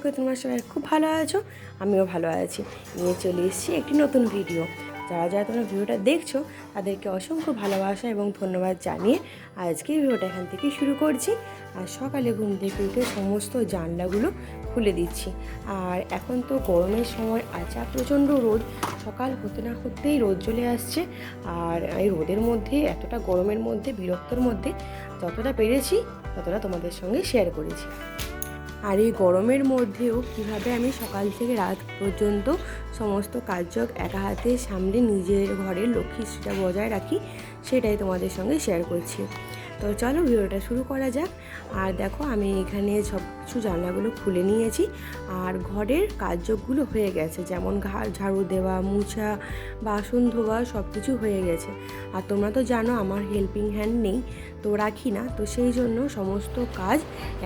করি তোমরা সবাই খুব ভালো আছো, আমিও ভালো আছি। নিয়ে চলে এসেছি একটি নতুন ভিডিও। যারা যারা তোমরা ভিডিওটা দেখছ, তাদেরকে অসংখ্য ভালোবাসা এবং ধন্যবাদ জানিয়ে আজকে ভিডিওটা এখান থেকে শুরু করছি। আর সকালে ঘুম থেকে উঠে সমস্ত জানলাগুলো খুলে দিচ্ছি। আর এখন তো গরমের সময় আচা প্রচণ্ড রোদ। সকাল হতে না হতেই রোদ চলে আসছে। আর এই রোদের মধ্যে, এতটা গরমের মধ্যে, বিরক্তর মধ্যে, যতটা পেরেছি, ততটা তোমাদের সঙ্গে শেয়ার করেছি। আর এই গরমের মধ্যেও কীভাবে আমি সকাল থেকে রাত পর্যন্ত সমস্ত কার্যক একা হাতে সামলে নিজের ঘরের সেটা বজায় রাখি, সেটাই তোমাদের সঙ্গে শেয়ার করছি। তো চলো ভিডিওটা শুরু করা যাক। আর দেখো, আমি এখানে সব কিছু জানলাগুলো খুলে নিয়েছি। আর ঘরের কার্যগুলো হয়ে গেছে, যেমন ঝাড়ু দেওয়া, মুছা, বাসন ধোয়া সব কিছু হয়ে গেছে। আর তোমরা তো জানো, আমার হেল্পিং হ্যান্ড নেই, তো রাখি না। তো সেই জন্য সমস্ত কাজ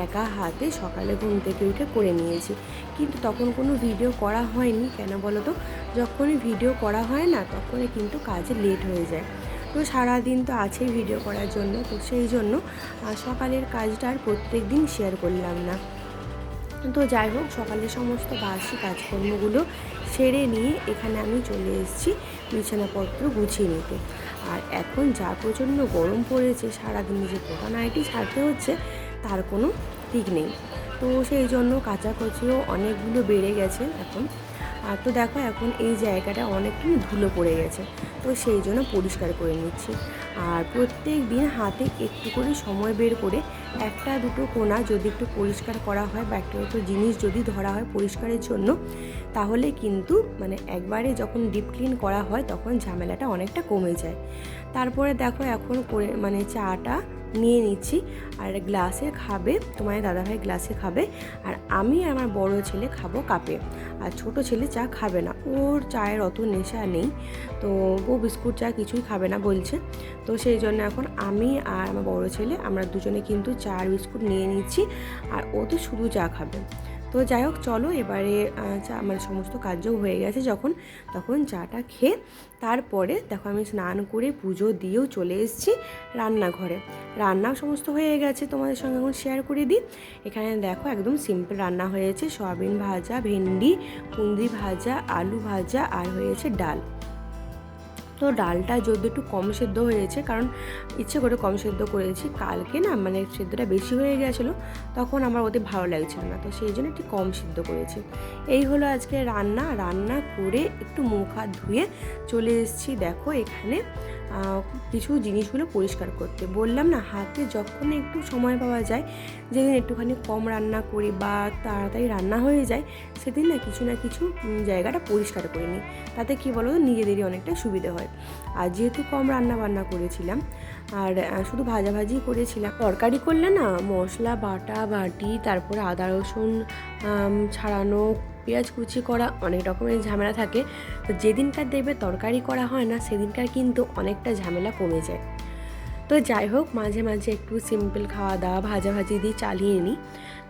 একা হাতে সকালে ঘুম থেকে উঠে করে নিয়েছি। কিন্তু তখন কোনো ভিডিও করা হয়নি, কেন বলো তো? যখনই ভিডিও করা হয় না, তখনই কিন্তু কাজে লেট হয়ে যায়। তো সারাদিন তো আছেই ভিডিও করার জন্য, তো সেই জন্য সকালের কাজটা আর প্রত্যেক দিন শেয়ার করলাম না। তো যাই হোক, সকালের সমস্ত বাসি কাজকর্মগুলো সেরে নিয়ে এখানে আমি চলে এসেছি বিছানাপত্র গুছিয়ে নিতে। আর এখন যা প্রচণ্ড গরম পড়েছে, সারাদিন যে গোটা নাইটি ছাড়তে হচ্ছে, তার কোনো ঠিক নেই। তো সেই জন্য কাচাকুচিও অনেকগুলো বেড়ে গেছে এখন। আর তো দেখো এখন এই জায়গাটা অনেকটা ধুলো পড়ে গেছে, তো সেই জন্য পরিষ্কার করে নিচ্ছি। আর প্রত্যেক দিন হাতে একটু করে সময় বের করে একটা দুটো কোনা যদি একটু পরিষ্কার করা হয় বা একটা দুটো জিনিস যদি ধরা হয় পরিষ্কারের জন্য, তাহলে কিন্তু মানে একবারে যখন ডিপ ক্লিন করা হয়, তখন ঝামেলাটা অনেকটা কমে যায়। তারপরে দেখো এখন করে মানে চাটা নিয়ে নিচ্ছি। আর গ্লাসে খাবে, তোমার দাদাভাই গ্লাসে খাবে। আর আমি আমার বড় ছেলে খাব কাপে। আর ছোট ছেলে চা খাবে না। ওর চায়ের অত নেশা নেই। তো ও বিস্কুট চা কিছুই খাবে না বলছে। তো সেই জন্য এখন আমি আর আমার বড় ছেলে, আমরা দুজনে কিন্তু চা আর বিস্কুট নিয়ে নিচ্ছি। আর ও তো শুধু চা খাবে। তো যাই হোক, চলো এবারে চা মানে সমস্ত কার্য হয়ে গেছে যখন, তখন চাটা খেয়ে তারপরে দেখো আমি স্নান করে পুজো দিয়েও চলে এসেছি রান্নাঘরে। রান্নাও সমস্ত হয়ে গেছে, তোমাদের সঙ্গে এখন শেয়ার করে দিই। এখানে দেখো একদম সিম্পল রান্না হয়েছে, সয়াবিন ভাজা, ভেন্ডি কুন্দি ভাজা, আলু ভাজা, আর হয়েছে ডাল। তো ডালটা যদি একটু কম সেদ্ধ হয়েছে, কারণ ইচ্ছে করে কম সেদ্ধ করেছি, কালকে না মানে সেদ্ধটা বেশি হয়ে গেছিল, তখন আমার ওতে ভালো লাগছিল না, তো সেই জন্য একটু কম সেদ্ধ করেছি। এই হলো আজকে রান্না রান্না করে একটু মুখ হাত ধুয়ে চলে এসেছি, দেখো এখানে কিছু জিনিসগুলো পরিষ্কার করতে। বললাম না, হাতে যখন একটু সময় পাওয়া যায়, যেদিন একটুখানি কম রান্না করি বা তাড়াতাড়ি রান্না হয়ে যায়, সেদিন না কিছু না কিছু জায়গাটা পরিষ্কার করে নিই। তাতে কী বলো নিজেদেরই অনেকটা সুবিধে হয়। আর যেহেতু কম রান্না বান্না করেছিলাম, আর শুধু ভাজাভাজি করেছিলাম। তরকারি করলে না, মশলা, বাটা, বাটি, তারপরে আদা, রসুন ছাড়ানো, পেঁয়াজ কুচি করা অনেক রকমের ঝামেলা থাকে। তো যেদিনকার দেখবে তরকারি করা হয় না, সেদিনকার কিন্তু অনেকটা ঝামেলা কমে যায়। তো যাই হোক, মাঝে মাঝে একটু সিম্পল খাওয়া দাওয়া ভাজাভাজি দিয়ে চালিয়ে নিই।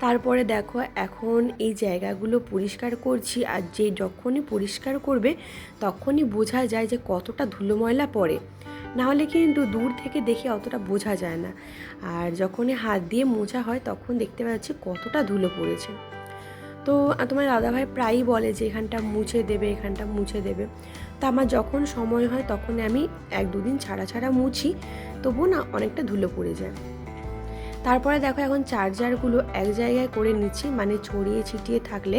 তারপরে দেখো, এখন এই জায়গাগুলো পরিষ্কার করছি আর যে যখনই পরিষ্কার করবে তখনই বোঝা যায় যে কতটা ধুলো ময়লা পড়ে। নাহলে কিন্তু দূর থেকে দেখে অতটা বোঝা যায় না। আর যখনই হাত দিয়ে মোছা হয় তখন দেখতে পাচ্ছি কতটা ধুলো পড়েছে। তো তোমার দাদাভাই প্রায়ই বলে যে এখানটা মুছে দেবে, এখানটা মুছে দেবে। তা আমার যখন সময় হয় তখন আমি এক দুদিন ছাড়া ছাড়া মুছি, তবুও না অনেকটা ধুলো পড়ে যায়। তারপরে দেখো এখন চার্জারগুলো এক জায়গায় করে নিচ্ছি মানে ছড়িয়ে ছিটিয়ে থাকলে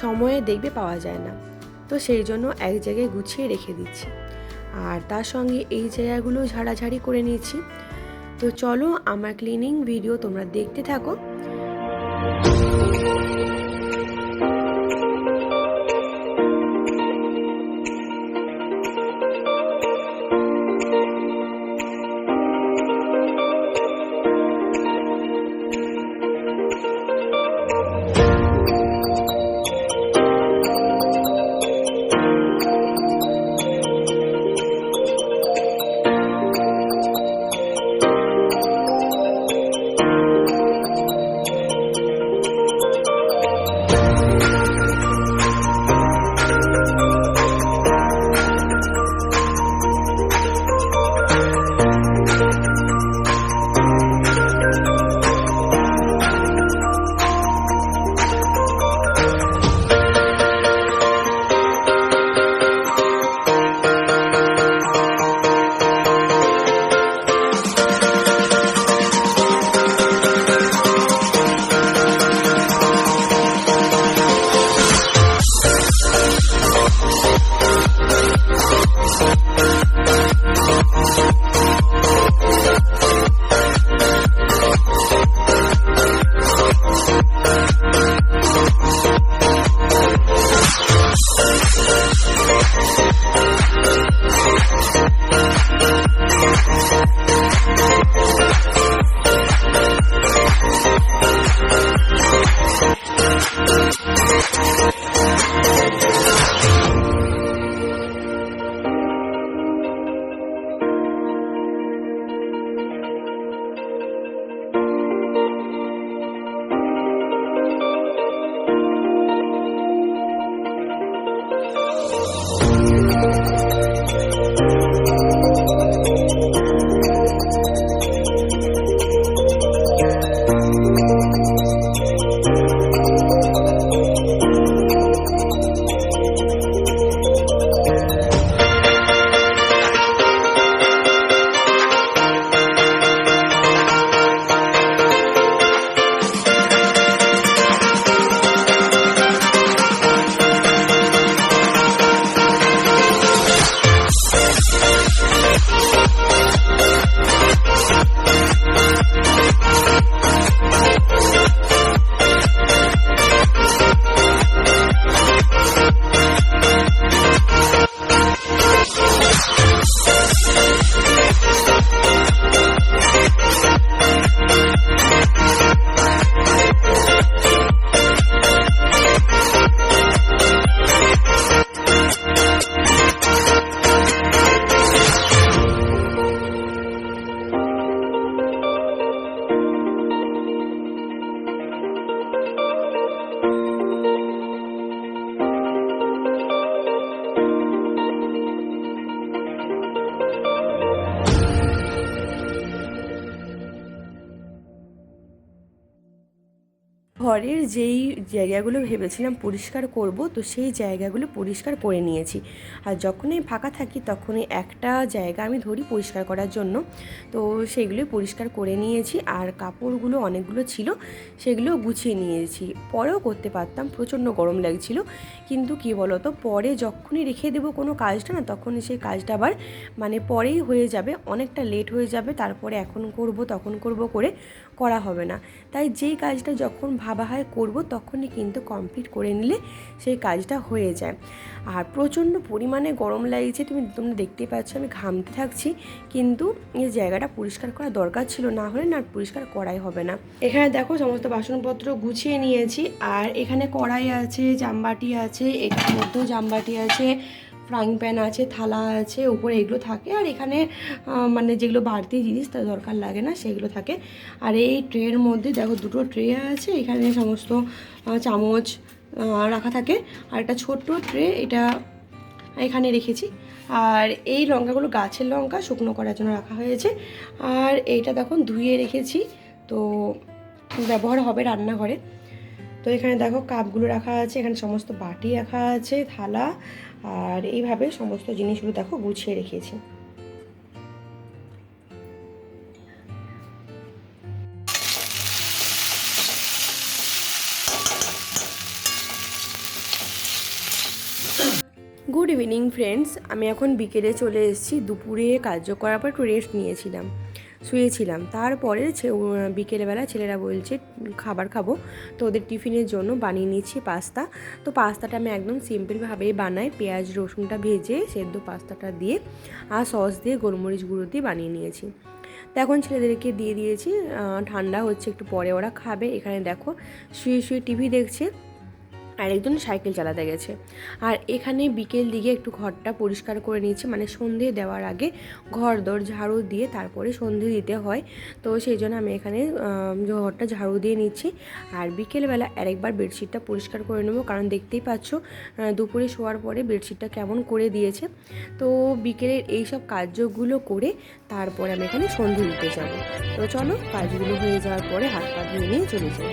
সময়ে দেখবে পাওয়া যায় না। তো সেই জন্য এক জায়গায় গুছিয়ে রেখে দিচ্ছি। আর তার সঙ্গে এই জায়গাগুলো ঝাড়াঝাড়ি করে নিয়েছি। তো চলো আমার ক্লিনিং ভিডিও তোমরা দেখতে থাকো। ঘরের যেই জায়গাগুলো ভেবেছিলাম পরিষ্কার করব, তো সেই জায়গাগুলো পরিষ্কার করে নিয়েছি। আর যখনই ফাঁকা থাকি তখনই একটা জায়গা আমি ধরি পরিষ্কার করার জন্য। তো সেগুলো পরিষ্কার করে নিয়েছি আর কাপড়গুলো অনেকগুলো ছিল, সেগুলো গুছিয়ে নিয়েছি। পরেও করতে পারতাম, প্রচণ্ড গরম লাগছিল। কিন্তু কি বলতো, পরে যখনই রেখে দেবো কোনো কাজটা না, তখনই সেই কাজটা আবার মানে পরেই হয়ে যাবে, অনেকটা লেট হয়ে যাবে, তারপরে এখন করব, তখন করব করে করা হবে না। তাই যেই কাজটা যখন ভাবা হয় করব তখনই কিন্তু কমপ্লিট করে নিলে সেই কাজটা হয়ে যায়। আর প্রচণ্ড পরিমাণে গরম লাগছে, তুমি তোমরা দেখতেই পাচ্ছ আমি ঘামতে থাকছি, কিন্তু এই জায়গাটা পরিষ্কার করা দরকার ছিল, না হলে না পরিষ্কার করাই হবে না। এখানে দেখো সমস্ত বাসনপত্র গুছিয়ে নিয়েছি, আর এখানে কড়াই আছে, জামবাটি আছে এটার মধ্যেও জামবাটি আছে ফ্রাইং প্যান আছে, থালা আছে, উপরে এগুলো থাকে। আর এখানে মানে যেগুলো বাড়তি জিনিস তার দরকার লাগে না, সেগুলো থাকে। আর এই ট্রের মধ্যে দেখো দুটো ট্রে আছে, এখানে সমস্ত চামচ রাখা থাকে। আর একটা ছোট্ট ট্রে, এটা এখানে রেখেছি। আর এই লঙ্কাগুলো গাছের লঙ্কা, শুকনো করার জন্য রাখা হয়েছে। আর এইটা দেখুন, ধুয়ে রেখেছি। তো ব্যবহার হবে রান্নাঘরে। তো এখানে দেখো, কাপগুলো রাখা আছে, এখানে সমস্ত বাটি রাখা আছে, থালা। আর এইভাবে সমস্ত জিনিসগুলো দেখো গুছিয়ে রেখেছি। গুড ইভিনিং ফ্রেন্ডস আমি এখন বিকেলে চলে এসেছি। দুপুরে কার্য করার পর একটু রেস্ট নিয়েছিলাম। শুয়েছিলাম। তারপরে বিকেলবেলা ছেলেরা বলছে, খাবার খাব। তো ওদের টিফিনের জন্য বানিয়ে নিচ্ছি পাস্তা। তো পাস্তাটা আমি একদম সিম্পলভাবেই বানাই। পেঁয়াজ, রসুনটা ভেজে সেদ্ধ পাস্তাটা দিয়ে আর সস দিয়ে গোলমরিচ গুঁড়ো দিয়ে বানিয়ে নিয়েছি। তো এখন ছেলেদেরকে দিয়ে দিয়েছি। ঠান্ডা হচ্ছে, একটু পরে ওরা খাবে। এখানে দেখো, শুয়ে শুয়ে টিভি দেখছে। আর একজন সাইকেল চালাতে গেছে। আর এখানে বিকেল দিকে একটু ঘরটা পরিষ্কার করে নিয়েছি মানে সন্ধে দেওয়ার আগে ঘর দর ঝাড়ু দিয়ে তারপরে সন্ধে দিতে হয়। তো সেই জন্য আমি এখানে ঘরটা ঝাড়ু দিয়ে নিচ্ছি। আর বিকেলবেলা আরেকবার বেডশিটটা পরিষ্কার করে নেব, কারণ দেখতেই পাচ্ছ দুপুরে শোয়ার পরে বেডশিটটা কেমন করে দিয়েছে। তো বিকেলের এই সব কার্যগুলো করে তারপরে আমি এখানে সন্ধে দিতে যাব। তো চলো, কাজগুলো হয়ে যাওয়ার পরে হাত পা ধুয়ে নিয়ে চলে যাই।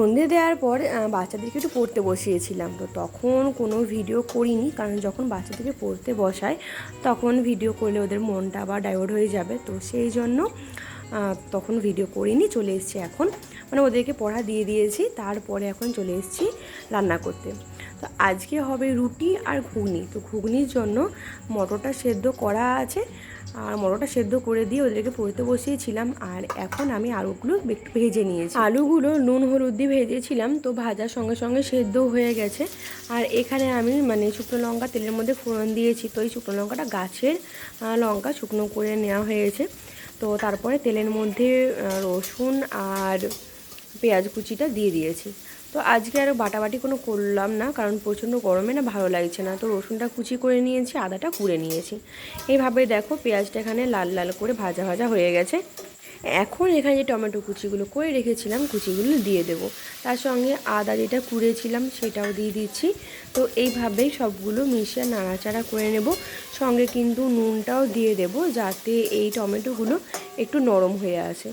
সন্ধে দেওয়ার পর বাচ্চাদেরকে একটু পড়তে বসিয়েছিলাম। তো তখন কোনো ভিডিও করিনি, কারণ যখন বাচ্চাদেরকে পড়তে বসায় তখন ভিডিও করলে ওদের মনটা আবার ডাইভার্ট হয়ে যাবে। তো সেই জন্য তখন ভিডিও করিনি, চলে এসেছি এখন। মানে ওদেরকে পড়া দিয়ে দিয়েছি, তারপরে এখন চলে এসেছি রান্না করতে। তো আজকে হবে রুটি আর ঘুগনি। তো ঘুগনির জন্য মটরটা সেদ্ধ করা আছে আর মটরটা সেদ্ধ করে দিয়ে ওদেরকে পড়তে বসিয়েছিলাম। আর এখন আমি আলুগুলো ভেজে নিয়েছি। আলুগুলো নুন হলুদ দিয়ে ভেজেছিলাম, তো ভাজার সঙ্গে সঙ্গে সেদ্ধ হয়ে গেছে। আর এখানে আমি মানে শুকনো লঙ্কা তেলের মধ্যে ফোড়ন দিয়েছি, তো এই শুকনো লঙ্কাটা গাছের লঙ্কা শুকনো করে নেওয়া হয়েছে। তো তারপরে তেলের মধ্যে রসুন আর পেঁয়াজ কুচিটা দিয়ে দিয়েছি। তো আজকে আরও বাটাবাটি কোনো করলাম না, কারণ প্রচণ্ড গরমে না ভালো লাগছে না। তো রসুনটা কুচি করে নিয়েছি, আদাটা কুড়ে নিয়েছি। এইভাবে দেখো পেঁয়াজটা এখানে লাল লাল করে ভাজা ভাজা হয়ে গেছে। এখন এখানে যে টমেটো কুচিগুলো করে রেখেছিলাম, কুচিগুলো দিয়ে দেবো। তার সঙ্গে আদা যেটা কুড়েছিলাম, সেটাও দিয়ে দিচ্ছি। তো এইভাবেই সবগুলো মিশিয়ে নাড়াচাড়া করে নেব। সঙ্গে কিন্তু নুনটাও দিয়ে দেব, যাতে এই টমেটোগুলো একটু নরম হয়ে আসে।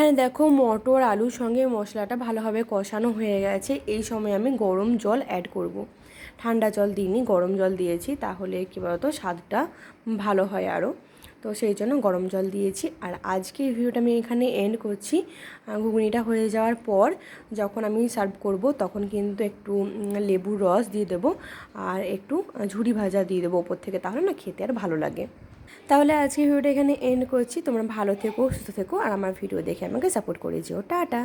এখানে দেখো মটর, আলুর সঙ্গে মশলাটা ভালোভাবে কষানো হয়ে গেছে। এই সময় আমি গরম জল অ্যাড করব। ঠান্ডা জল দিইনি, গরম জল দিয়েছি, তাহলে কী বলতো, স্বাদটা ভালো হয় আরও তো সেই জন্য গরম জল দিয়েছি। আর আজকে ভিডিওটা আমি এখানে এন্ড করছি। ঘুগনিটা হয়ে যাওয়ার পর যখন আমি সার্ভ করব, তখন কিন্তু একটু লেবুর রস দিয়ে দেবো। আর একটু ঝুড়ি ভাজা দিয়ে দেবো ওপর থেকে, তাহলে না খেতে আর ভালো লাগে। তাহলে আজকে ভিডিওটা এখানে এন্ড করছি। তোমরা ভালো থেকো, সুস্থ থেকো, আর আমার ভিডিও দেখে আমাকে সাপোর্ট করে যেও। টাটা!